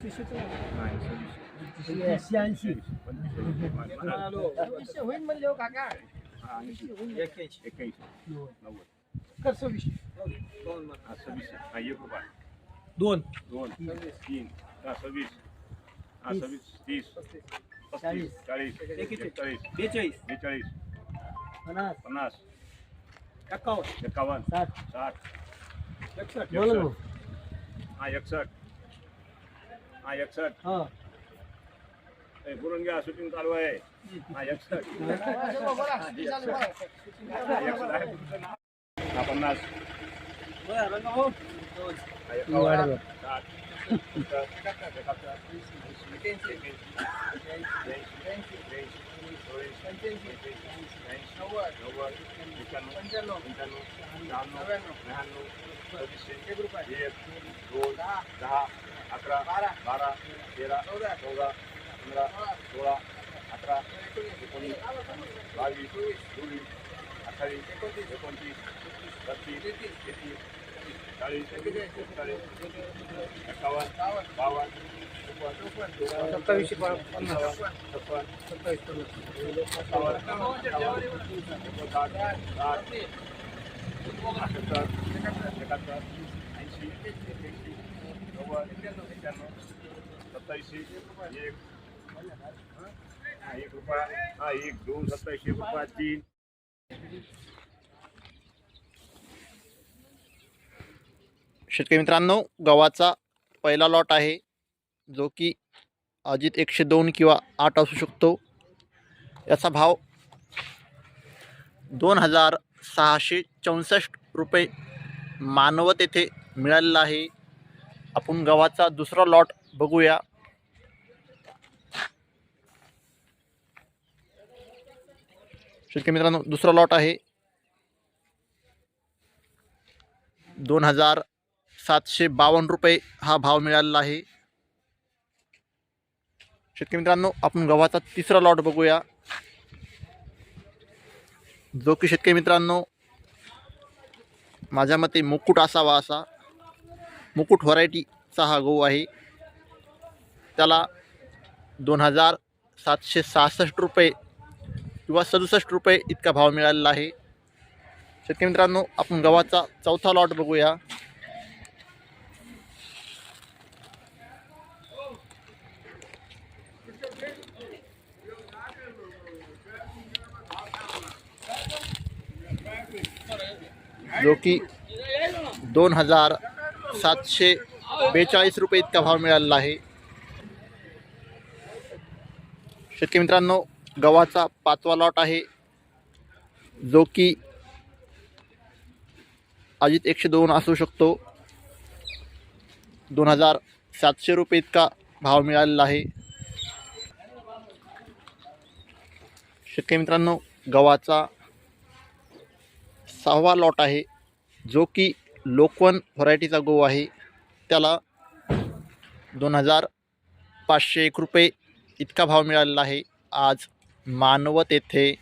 शहाऐंशी सव्वीसशे होईल म्हणले हो काका एक्क्याऐंशी नव्वद कर सव्वीसशे हा सव्वीस हा एक रुपया दोन दोन तीन हा सव्वीस हा सव्वीस तीस पस्तीस चाळीस एकचाळीस बेचाळीस बेचाळीस पन्नास पन्नास एकावन्न एकावन्न साठ साठ एकसष्ट एकसष्ट हा एकसष्ट हा एकसष्ट हा ए, बोलून घ्या शूटिंग चालू आहे हा एकसष्ट हा एकसष्ट आहे तुमचं नाव. हा पन्नास हा एकावन्न साठ सत्तर, एकाहत्तर, ऐंशी, एक्याऐंशी, ब्याऐंशी, त्र्याऐंशी, चौऱ्याऐंशी, नव्वद, एक्क्याण्णव, पंच्याण्णव, शहाण्णव, त्र्याण्णव, सव्वीसशे, एक, दोन, दहा, अकरा, बारा, बारा तेरा, चौदा, पंधरा, सोळा, अठरा, एकोणीस, बावीस, चोवीस, अठ्ठावीस, एकोणतीस, छत्तीस, एकतीस, चाळीस, बेचाळीस, एकावन्न, बावन्न, सत्तावीसशे पंचावन्न, छप्पन्न, सत्तावीस एकाहत्तर, ऐंशी, नव्वद, एक्क्याण्णव, सत्ताऐंशी, एक, एक रुपया हा एक दोन सत्ताऐंशी रुपया तीन. शेतकरी मित्रांनो गव्हाचा पहिला लॉट आहे जो की अजित एकशे दोन किंवा आठ असू शकतो. याचा भाव दोन हजार सहाशे चौसष्ट रुपये मानवत येथे मिळालेला आहे. आपण गव्हाचा दुसरा लॉट बघूया. शेतकरी मित्रांनो दुसरा लॉट आहे. दोन हजार सातशे बावन्न रुपये हा भाव मिळालेला आहे. शेतकरी मित्रांनो आपण गव्हाचा तिसरा लॉट बघूया. जो की शेतकरी मित्रांनो माझ्या मते मुकुट असावा असा. मुकुट व्हरायटीचा हा गहू आहे. त्याला दोन हजार सातशे सहासष्ट रुपये किंवा सदुसष्ट रुपये इतका भाव मिळालेला आहे. शेतकरी मित्रांनो आपण गव्हाचा चौथा लॉट बघूया. जो की दोन हजार सातशे बेचाळीस रुपये इतका भाव मिळालेला आहे. शेतकरी मित्रांनो गव्हाचा पाचवा लॉट आहे जो की अजित एकशे दोन असू शकतो. दोन हजार सातशे रुपये इतका भाव मिळालेला आहे. शेतकरी मित्रांनो गव्हाचा सहावा लॉट आहे जो की लोकवन व्हरायटीचा गहू आहे. त्याला दोन हजार पाचशे एक रुपये इतका भाव मिळालेला आहे. आज मानवत येथे